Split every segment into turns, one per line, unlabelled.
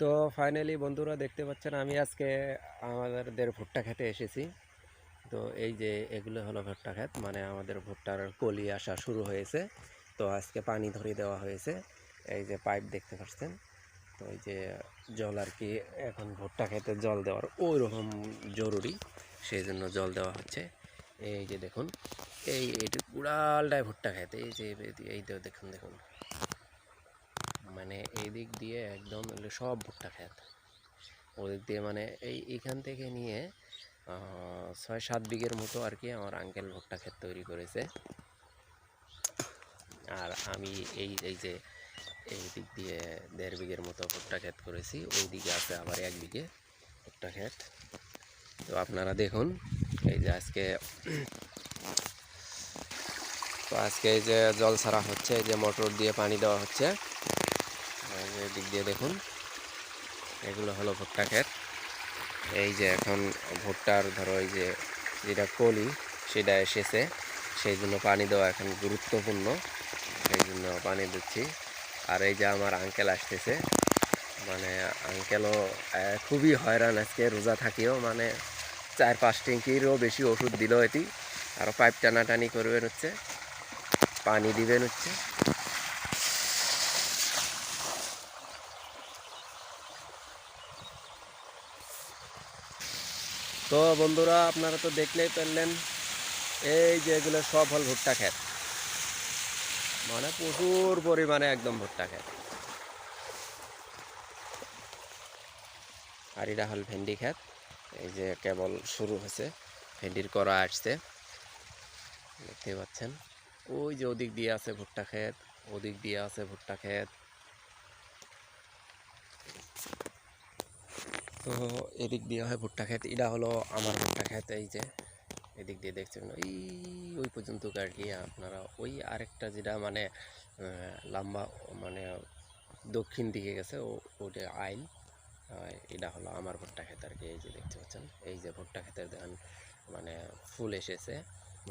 তো ফাইনালি বন্ধুরা দেখতে পাচ্ছেন আমি আজকে আমাদের ভুট্টা খেতে এসেছি তো এই যে এগুলো হলো ভুট্টা ক্ষেত মানে আমাদের ভুট্টার কলি আসা শুরু হয়েছে তো আজকে পানি ধরিয়ে দেওয়া হয়েছে এই যে পাইপ দেখতে পাচ্ছেন তো এই যে জল আর কি এখন ভুট্টা খেতে জল দেওয়ার ওই রকম জরুরি সেই জন্য জল দেওয়া হচ্ছে এই যে দেখুন এই এইটুকু উড়ালটায় ভুট্টা খেতে এই যে এই দেখুন দেখুন মানে এই দিক দিয়ে একদম সব ভুট্টা ক্ষেত ওদিক দিয়ে মানে এই এখান থেকে নিয়ে ছয়, সাত বিঘের মতো আর কি আমার আঙ্কেল ভুট্টা ক্ষেত তৈরি করেছে। আর আমি এই এই যে, এই দিক দিয়ে দেড় বিঘের মতো ভুট্টা ক্ষেত করেছি, ওই দিকে আছে আবার এক বিঘে ভুট্টা ক্ষেত। তো আপনারা দেখুন, এই যে আজকে, তো আজকে এই যে জল ছাড়া হচ্ছে, এই যে মোটর দিয়ে পানি দেওয়া হচ্ছে। দিক দিয়ে দেখুন। এগুলো হলো ভুট্টা ক্ষেত। এই যে এখন ভুট্টার ধরো এই যে যেটা কলি, সেটা এসেছে। সেই জন্য পানি দেওয়া এখন গুরুত্বপূর্ণ। সেই জন্য পানি দিচ্ছি। আর এই যে আমার আঙ্কেল আসতেছে মানে আঙ্কেলও খুবই হয়রান আজকে, রোজা থাকিও। মানে চার পাঁচ ট্যাঙ্কিরও বেশি ওষুধ দিল এটি। আরও পাইপ টানাটানি করবেন হচ্ছে। পানি দিবেন হচ্ছে। তো বন্ধুরা, আপনারা তো দেখলেই পেলেন, এই যে এগুলো সব হল ভুট্টা খেত মানে প্রচুর পরিমাণে একদম ভুট্টা ক্ষেত। আর এটা হল ভেন্ডি খেত এই যে কেবল শুরু হয়েছে, ভেন্ডির করা আসছে। দেখতে পাচ্ছেন, ওই যে ওদিক দিয়ে আছে ভুট্টা খেত ওদিক দিয়ে আছে ভুট্টা ক্ষেত। তো এদিক দিয়ে হয় ভুট্টা ক্ষেত এটা হলো আমার ভুট্টা ক্ষেত এই যে এদিক দিয়ে দেখছেন, ওই ওই পর্যন্ত আর কি আপনারা। ওই আরেকটা যেটা মানে লম্বা মানে দক্ষিণ দিকে গেছে ওটা আইল। এটা হলো আমার ভুট্টা ক্ষেত আর কি, এই যে দেখতে পাচ্ছেন। এই যে ভুট্টা ক্ষেতের ধান মানে ফুল এসেছে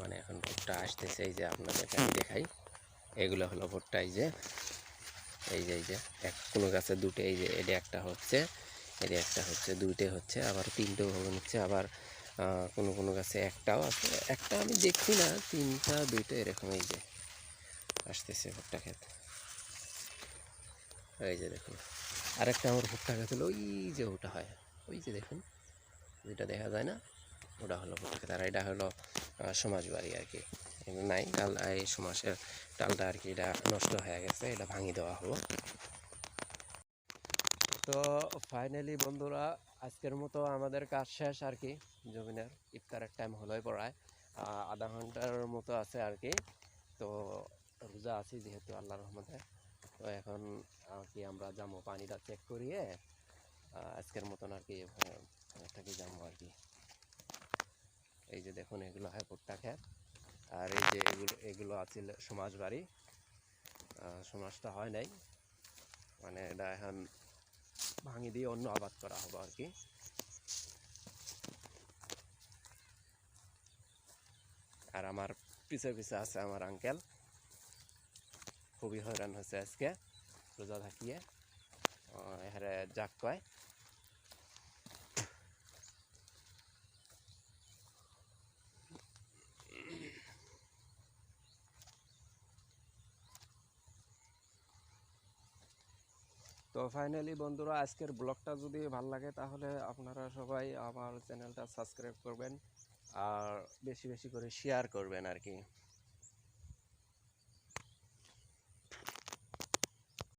মানে এখন ভুট্টা আসতেছে, এই যে আপনাদেরকে আমি দেখাই। এগুলো হলো ভুট্টা, এই যে এই যে এই যে, এক কোনো গাছে দুটো, এই যে এটা একটা হচ্ছে। এটা একটা হচ্ছে, দুইটে হচ্ছে, আবার তিনটেও ভবন হচ্ছে আবার কোনো কোনো গাছে একটাও আছে। একটা আমি দেখছি না, তিনটা, দুইটা, এরকম এই যে আসতেছে ভুট্টা ক্ষেত। এই যে দেখুন, আরেকটা আমার ভুট্টা ক্ষেত হলো, ওই যে ওটা হয়, ওই যে দেখুন যেটা দেখা যায় না, ওটা হলো ভুট্টা ক্ষেত, আর এটা হলো সমাজ বাড়ি আর কি। নাই ডাল এই সমাজের ডালটা আর কি, এটা নষ্ট হয়ে গেছে, এটা ভাঙি দেওয়া হলো। তো ফাইনালি বন্ধুরা, আজকের মতো আমাদের কাজ শেষ আর কি জমিনের ইফতারের টাইম হলোই পড়ায় আধা ঘণ্টার মতো আছে আর কি তো রোজা আছি যেহেতু আল্লাহ রহমতে। তো এখন আর কি আমরা যাব পানিটা চেক করিয়ে আজকের মতন আর কি থাকি যাব আর কি এই যে দেখুন, এগুলো হয় ভুট্টা ক্ষেত। আর এই যে এগুলো এগুলো আছে সমাজ বাড়ি। সমাজটা হয় নাই। মানে এটা এখন ভাঙি দিয়ে অন্য আবাদ করা হবে আর কি। আর আমার পিছে পিছে আছে আমার আঙ্কেল খুবই হয়রান হয়েছে আজকে, রোজা থাকিয়ে এখানে যাক কয়। তো ফাইনালি বন্ধুরা, আজকের ব্লগটা যদি ভালো লাগে, তাহলে আপনারা সবাই আমার চ্যানেলটা সাবস্ক্রাইব করবেন আর বেশি বেশি করে শেয়ার করবেন আর কি।